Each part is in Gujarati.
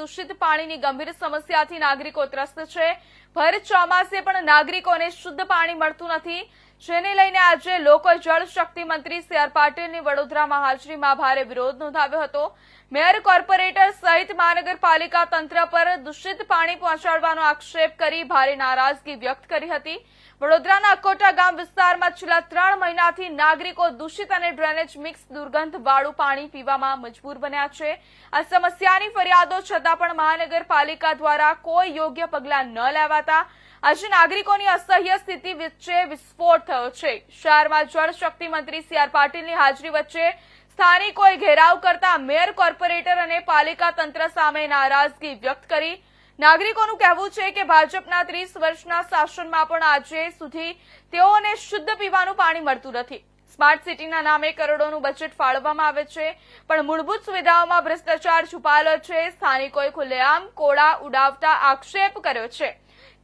દૂષિત પાણીની ગંભીર સમસ્યાથી નાગરિકો ત્રસ્ત છે. ભર ચોમાસે પણ નાગરિકોને શુદ્ધ પાણી મળતું નથી. જેને લઈને આજે લોકો જળ શક્તિ મંત્રી સી આર પાટીલની વડોદરામાં હાજરીમાં ભારે વિરોધ નોંધાવ્યો હતો. મેયર કોર્પોરેટર સહિત મહાનગરપાલિકા તંત્ર પર દૂષિત પાણી પહોંચાડવાનો આક્ષેપ કરી ભારે નારાજગી વ્યક્ત કરી હતી. વડોદરાના અકોટા ગામ વિસ્તારમાં છેલ્લા ત્રણ મહિનાથી નાગરિકો દૂષિત અને ડ્રેનેજ મિક્સ દુર્ગંધ વાળું પાણી પીવામાં મજબૂર બન્યા છે. આ સમસ્યાની ફરિયાદો છતાં પણ મહાનગરપાલિકા દ્વારા કોઈ યોગ્ય પગલાં ન લેવાતા આજે નાગરિકોની અસહ્ય સ્થિતિ વચ્ચે વિસ્ફોટ થયો છે. શહેરમાં જળ શક્તિ મંત્રી સી આર પાટીલની હાજરી વચ્ચે સ્થાનિકોએ ઘેરાવ કરતા મેયર, કોર્પોરેટર અને પાલિકા તંત્ર સામે નારાજગી વ્યક્ત કરી. નાગરિકોનું કહેવું છે કે ભાજપના ત્રીસ વર્ષના શાસનમાં પણ આજે સુધી તેઓને શુદ્ધ પીવાનું પાણી મળતું નથી. સ્માર્ટ સિટીના નામે કરોડોનું બજેટ ફાળવવામાં આવે છે, પણ મૂળભૂત સુવિધાઓમાં ભ્રષ્ટાચાર છુપાયેલો છે. સ્થાનિકોએ ખુલ્લેઆમ કોળા ઉડાવતા આક્ષેપ કર્યો છે.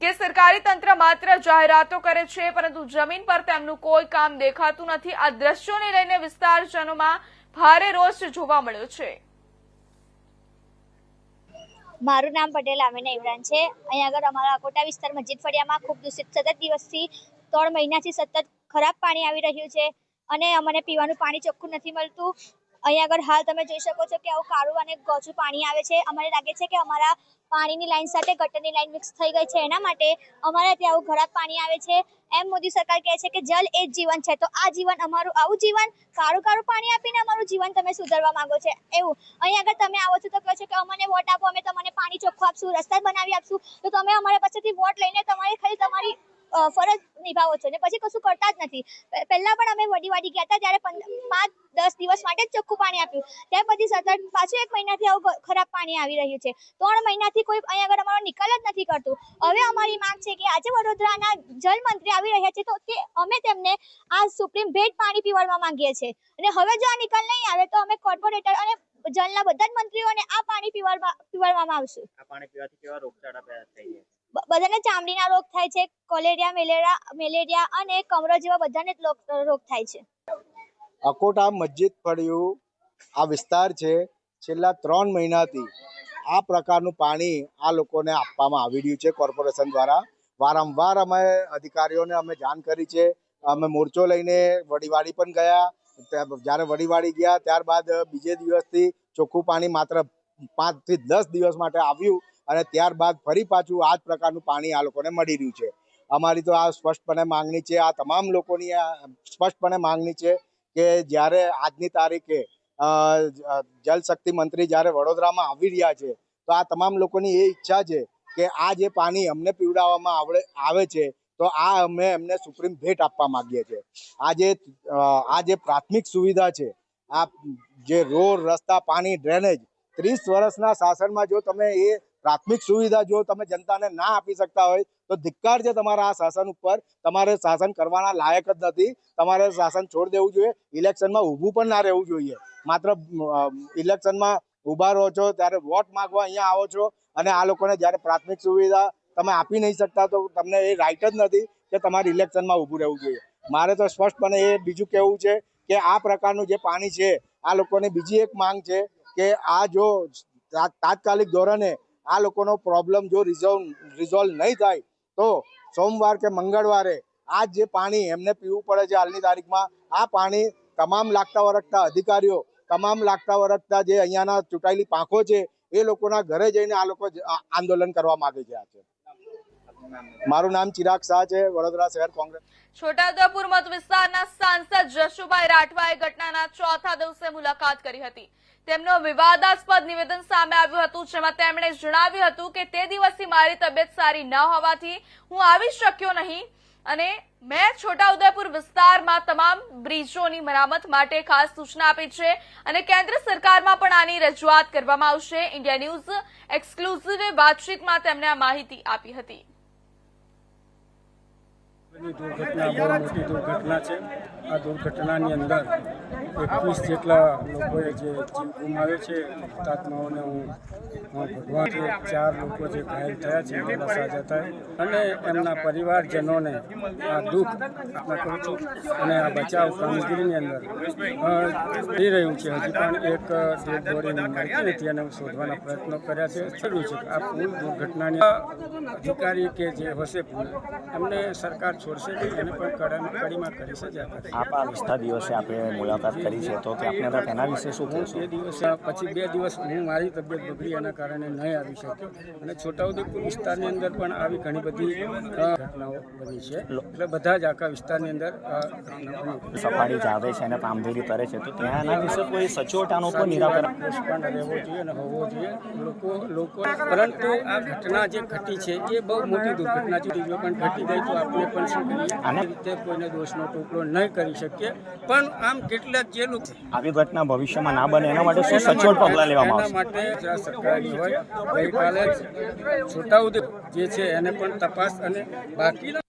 કે સરકારી તંત્ર માત્ર જાહેરાતો કરે છે, પરંતુ જમીન પર તેમનું કોઈ કામ દેખાતું નથી. આ દ્રશ્યોને લઈને વિસ્તારજનોમાં ભારે રોષ જોવા મળ્યો છે. મારું નામ પટેલ આમીના ઇમરાન છે. અહીંયા આગળ અમારા કોટા વિસ્તાર મસ્જિદ ફળિયામાં ખૂબ દૂષિત, સતત દિવસથી ત્રણ મહિનાથી સતત ખરાબ પાણી આવી રહ્યું છે અને અમને પીવાનું પાણી ચોખ્ખું નથી મળતું. અહીંયા આગળ હાલ તમે જોઈ શકો છો કે આવું કાળું અને ગોચું પાણી આવે છે. અમને લાગે છે કે અમારા પાણીની લાઈન સાથે ગટરની લાઈન મિક્સ થઈ ગઈ છે. એના માટે અમારા ત્યાં આવું ખરાબ પાણી આવે છે. એમ મોદી સરકાર કહે છે કે જલ એ જીવન છે. તો આ જીવન અમારું, આવું જીવન કાળું કાળું પાણી આપીને અમારું જીવન તમે સુધારવા માંગો છો. એવું. અહીં આગળ તમે આવો છો તો કહો છો કે અમને વોટ આપો, અમે તમને પાણી ચોખ્ખું આપશું, રસ્તા બનાવી આપશું. તો તમે અમારા પાસેથી વોટ લઈને તમારી, ખાલી તમારી ફરજ નિભાવો છો. ને પછી કશું કરતા જ નથી. પહેલાં પણ અમે વડીવાડી ગયા હતા ત્યારે પાંચ, દસ દિવસ માટે જ ચોખ્ખું પાણી આપ્યું. ત્યાર પછી સતત પાછું એક મહિનાથી આવું ખરાબ પાણી આવી રહ્યું છે. ત્રણ મહિનાથી કોઈ અહીંયા આગળ અમારો નિકાલ જ નથી કરતું. હવે અમારી માંગ છે કે આજે વડોદરાના જલમંત્રી આવી રહ્યા છે તો તે, અમે તેમને આ સુપ્રીમ ભેટ પાણી પીવડવા માંગીએ છીએ. અને હવે જો આ નિકાલ નહીં આવે તો અમે કોર્પોરેટર અને જલના બધા જ મંત્રીઓને આ પાણી પીવડવા, પીવડવામાં આવશે. આ પાણી પીવાથી કેવા રોગચાળા પેદા થઈ જાય બધાને ચામડીના રોગ થાય છે, કોલેરિયા મેલેરિયા મેલેરિયા અને કમરો જેવા બધાને રોગ થાય છે. અકોટા મસ્જિદ ફળિયું આ વિસ્તાર છે. છેલ્લા ત્રણ મહિનાથી આ પ્રકારનું પાણી આ લોકોને આપવામાં આવી રહ્યું છે કોર્પોરેશન દ્વારા. વારંવાર અમે અધિકારીઓને અમે જાણ કરી છે. અમે મોરચો લઈને વડીવાડી પણ ગયા. જ્યારે વડીવાડી ગયા ત્યારબાદ બીજે દિવસથી ચોખ્ખું પાણી માત્ર પાંચથી દસ દિવસ માટે આવ્યું. અને ત્યારબાદ ફરી પાછું આ જ પ્રકારનું પાણી આ લોકોને મળી રહ્યું છે. અમારી તો આ સ્પષ્ટપણે માંગણી છે, આ તમામ લોકોની સ્પષ્ટપણે માંગણી છે કે જ્યારે આજની તારીખે જલશક્તિ જલ શક્તિ મંત્રી જ્યારે વડોદરામાં આવી રહ્યા છે, તો આ તમામ લોકોની એ ઈચ્છા છે કે આ જે પાણી અમને પીવડાવવામાં આવડે, આવે છે, તો આ અમે એમને સુપ્રીમ ભેટ આપવા માગીએ છીએ. આ જે આ જે પ્રાથમિક સુવિધા છે, આ જે રોડ, રસ્તા, પાણી, ડ્રેનેજ, ત્રીસ વર્ષના શાસનમાં જો તમે એ પ્રાથમિક સુવિધા જો તમે જનતાને ના આપી શકતા હોય, તો ધિક્કાર છે તમારા આ શાસન ઉપર, તમારે શાસન કરવાના લાયક જ નથી. તમારે શાસન છોડ દેવું જોઈએ. ઇલેક્શનમાં ઊભું પણ ના રહેવું જોઈએ. માત્ર ઇલેક્શનમાં ઊભા રહો છો, ત્યારે વોટ માંગવા અહીંયા આવો છો અને આ લોકોને જ્યારે પ્રાથમિક સુવિધા તમે આપી નહીં શકતા, તો તમને એ રાઈટ જ નથી કે તમારે ઇલેક્શનમાં ઊભું રહેવું જોઈએ. મારે તો સ્પષ્ટપણે એ બીજું કહેવું છે કે આ પ્રકારનું જે પાણી છે, આ લોકોની બીજી એક માંગ છે કે આ જો તાત્કાલિક ધોરણે આ લોકોનો પ્રોબ્લેમ જો રિઝોલ્વ રિઝોલ્વ નહીં થાય, તો સોમવાર કે મંગળવારે આ જે પાણી એમને પીવું પડે છે હાલની તારીખમાં, આ પાણી તમામ લાગતા વરગતા અધિકારીઓ, તમામ લાગતા વરગતા જે અહીંયાના ચૂંટાયેલી પાંખો છે, એ લોકોના ઘરે જઈને આ લોકો આંદોલન કરવા માગે છે આજે મારું નામ ચિરાગ શાહ છે, વડોદરા શહેર કોંગ્રેસ. છોટાઉદેપુર મત વિસ્તારના સાંસદ જશુભાઈ રાઠવાએ ઘટનાના ચોથા દિવસે મુલાકાત કરી હતી. તેમનો વિવાદાસ્પદ નિવેદન સામે આવ્યું હતું, જેમાં તેમણે જણાવ્યું હતું કે તે દિવસથી મારી તબિયત સારી ન હોવાથી હું આવી શક્યો નહીં અને મેં છોટાઉદેપુર વિસ્તારમાં તમામ બ્રિજોની મરામત માટે ખાસ સૂચના આપી છે અને કેન્દ્ર સરકારમાં પણ આની રજૂઆત કરવામાં આવશે. ઇન્ડિયા ન્યૂઝ એક્સક્લુઝિવ વાતચીતમાં તેમણે આ માહિતી આપી હતી. દુર્ઘટના બહુ મોટી દુર્ઘટના છે. આ દુર્ઘટનાની અંદર એકવીસ જેટલા લોકોએ જે જીવ ગુમાવ્યો છે, હુતાત્માઓને હું ભગવાન ચાર લોકો જે ઘાયલ થયા છે, એમના સાજા થાય. અને એમના પરિવારજનોને આ દુઃખ આપના કરું છું અને આ બચાવ કામગીરીની અંદર થઈ રહ્યું છે. હજી પણ એક ડેડ બોડી મળતી નથી અને શોધવાના પ્રયત્નો કર્યા છે. થયું છે આ પુલ દુર્ઘટનાની અધિકારી કે જે હશે પુલ એમને સરકાર છોડશે નહીં એને પણ કડામાં કડીમાં કરી સજા આપ આ વિસ્તાર દિવસે આપણે મુલાકાત કરી છે તો કે તેના વિશે શું કહેશો? બે દિવસ પછી બે દિવસ હું મારી તબિયત બગડી એના કારણે નહીં આવી શક્યો. અને છોટાઉદેપુર વિસ્તારની અંદર પણ આવી ઘણી બધી ઘટનાઓ બની છે. એટલે બધા જ આખા વિસ્તારની અંદર આ સફાળી જાવે છે અને કામગીરી કરે છે. તો ત્યાંના વિશે કોઈ સચોટ પણ નિરાકરણ પણ રહેવો જોઈએ અને હોવો જોઈએ. લોકો લોકો પરંતુ આ ઘટના જે ઘટી છે એ બહુ મોટી દુર્ઘટના છે. જો પણ ઘટી ગઈ તો આપણે પણ શું કરીએ? આ રીતે કોઈને દોષનો ટુકડો નહીં કરી શકીએ. પણ આમ કેટલાક આવી ઘટના ભવિષ્યમાં ના બને એના માટે શું સચોટ પગલાં લેવામાં આવશે? માટે ગુજરાત સરકારની હોય ગઈકાલે છોટાઉદેપુર જે છે એને પણ તપાસ અને બાકીના